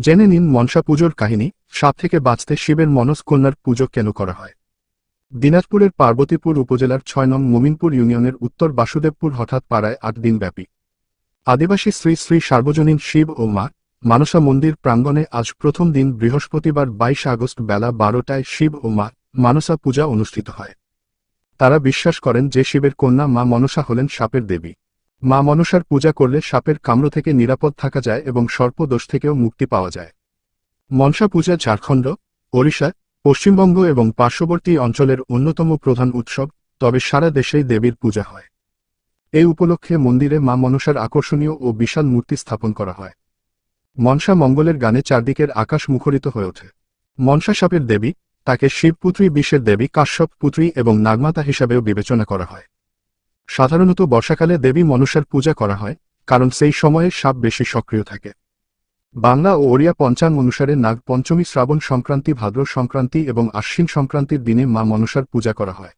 জেনে নিন মনসা পুজোর কাহিনী, সাপ থেকে বাঁচতে শিবের মনস কন্যার পুজো কেন করা হয়? দিনাজপুরের পার্বতীপুর উপজেলার ছয় নং মোমিনপুর ইউনিয়নের উত্তর বাসুদেবপুর হঠাৎ পাড়ায় আট দিনব্যাপী। আদিবাসী শ্রী শ্রী সার্বজনীন শিব ও মা, মানসা মন্দির প্রাঙ্গণে আজ প্রথম দিন বৃহস্পতিবার বাইশ আগস্ট বেলা বারোটায় শিব ও মা, মানসা পূজা অনুষ্ঠিত হয়। তারা বিশ্বাস করেন যে শিবের কন্যা মা মনসা হলেন সাপের দেবী। মা মনসার পূজা করলে সাপের কামড় থেকে নিরাপদ থাকা যায় এবং সর্পদোষ থেকেও মুক্তি পাওয়া যায়। মনসা পূজা ঝাড়খণ্ড, ওড়িশা, পশ্চিমবঙ্গ এবং পার্শ্ববর্তী অঞ্চলের অন্যতম প্রধান উৎসব, তবে সারা দেশেই দেবীর পূজা হয়। এই উপলক্ষে মন্দিরে মা মনসার আকর্ষণীয় ও বিশাল মূর্তি স্থাপন করা হয়। মনসা মঙ্গলের গানে চারদিকের আকাশ মুখরিত হয়ে ওঠে। মনসা সাপের দেবী, তাকে শিবপুত্রী, বিশ্বের দেবী কাশ্যপ পুত্রী এবং নাগমাতা হিসাবেও বিবেচনা করা হয়। সাধারণত বর্ষাকালে দেবী মনসার পূজা করা হয়, কারণ সেই সময়ে সাপ বেশি সক্রিয় থাকে। বাংলা ও ওড়িয়া পঞ্চাঙ্গ অনুসারে নাগ পঞ্চমী শ্রাবণ সংক্রান্তি, ভাদ্র সংক্রান্তি এবং আশ্বিন সংক্রান্তির দিনে মা মনসার পূজা করা হয়।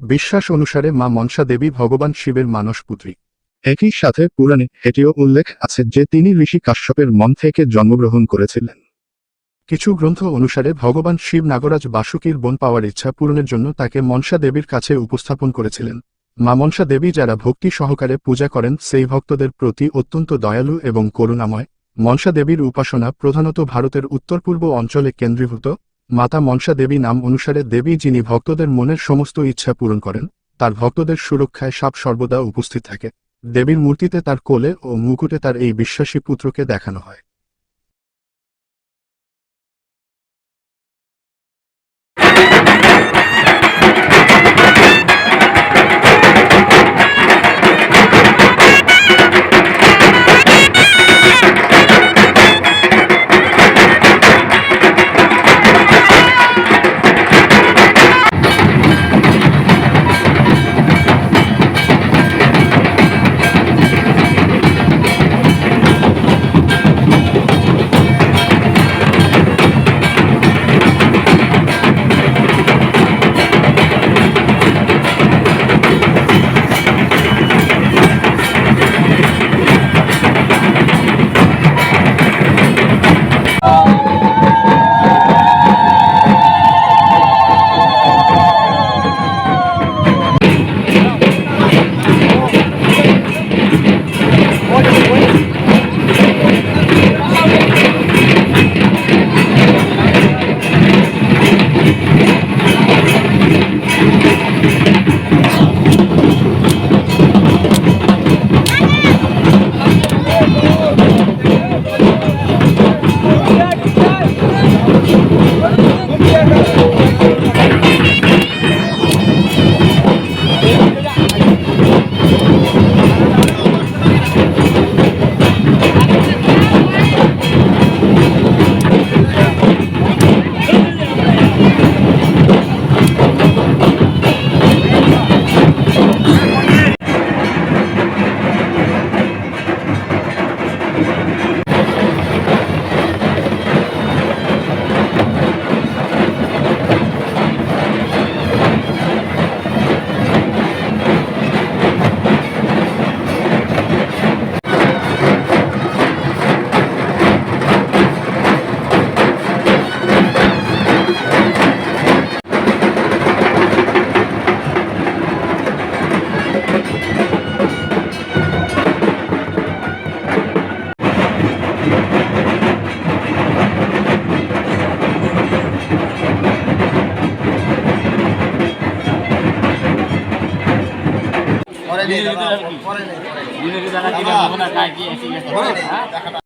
বিশ্বাস অনুসারে মা মনসা দেবী ভগবান শিবের মানস পুত্রী। একই সাথে পুরাণে এটিও উল্লেখ আছে যে তিনি ঋষি কাশ্যপের মন থেকে জন্মগ্রহণ করেছিলেন। কিছু গ্রন্থ অনুসারে ভগবান শিব নাগরাজ বাসুকীর বন পাওয়ার ইচ্ছা পূরণের জন্য তাকে মনসা দেবীর কাছে উপস্থাপন করেছিলেন। মা মনসা দেবী যারা ভক্তি সহকারে পূজা করেন, সেই ভক্তদের প্রতি অত্যন্ত দয়ালু এবং করুণাময়। মনসা দেবীর উপাসনা প্রধানত ভারতের উত্তর পূর্ব অঞ্চলে কেন্দ্রীভূত। মাতা মনসা দেবী নাম অনুসারে দেবী যিনি ভক্তদের মনের সমস্ত ইচ্ছা পূরণ করেন, তার ভক্তদের সুরক্ষায় সাপ সর্বদা উপস্থিত থাকে। দেবীর মূর্তিতে তার কোলে ও মুকুটে তার এই বিশ্বাসী পুত্রকে দেখানো হয়। দিনের বেলা কি? না? খায় কি